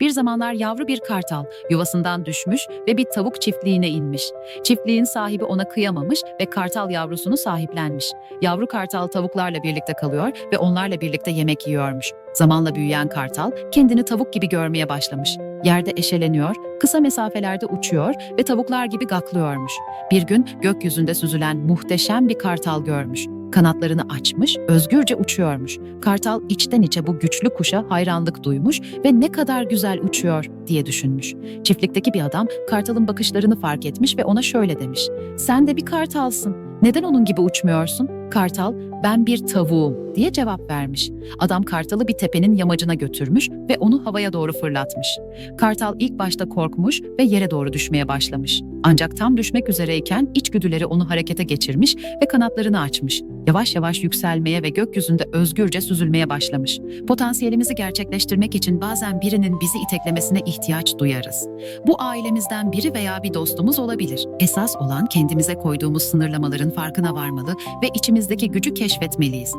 Bir zamanlar yavru bir kartal yuvasından düşmüş ve bir tavuk çiftliğine inmiş. Çiftliğin sahibi ona kıyamamış ve kartal yavrusunu sahiplenmiş. Yavru kartal tavuklarla birlikte kalıyor ve onlarla birlikte yemek yiyormuş. Zamanla büyüyen kartal kendini tavuk gibi görmeye başlamış. Yerde eşeleniyor, kısa mesafelerde uçuyor ve tavuklar gibi gaklıyormuş. Bir gün gökyüzünde süzülen muhteşem bir kartal görmüş. Kanatlarını açmış, özgürce uçuyormuş. Kartal içten içe bu güçlü kuşa hayranlık duymuş ve ne kadar güzel uçuyor diye düşünmüş. Çiftlikteki bir adam kartalın bakışlarını fark etmiş ve ona şöyle demiş. Sen de bir kartalsın. Neden onun gibi uçmuyorsun? Kartal, ben bir tavuğum diye cevap vermiş. Adam kartalı bir tepenin yamacına götürmüş ve onu havaya doğru fırlatmış. Kartal ilk başta korkmuş ve yere doğru düşmeye başlamış. Ancak tam düşmek üzereyken içgüdüleri onu harekete geçirmiş ve kanatlarını açmış. Yavaş yavaş yükselmeye ve gökyüzünde özgürce süzülmeye başlamış. Potansiyelimizi gerçekleştirmek için bazen birinin bizi iteklemesine ihtiyaç duyarız. Bu ailemizden biri veya bir dostumuz olabilir. Esas olan kendimize koyduğumuz sınırlamaların farkına varmalı ve içimizdeki gücü keşfetmeliyiz.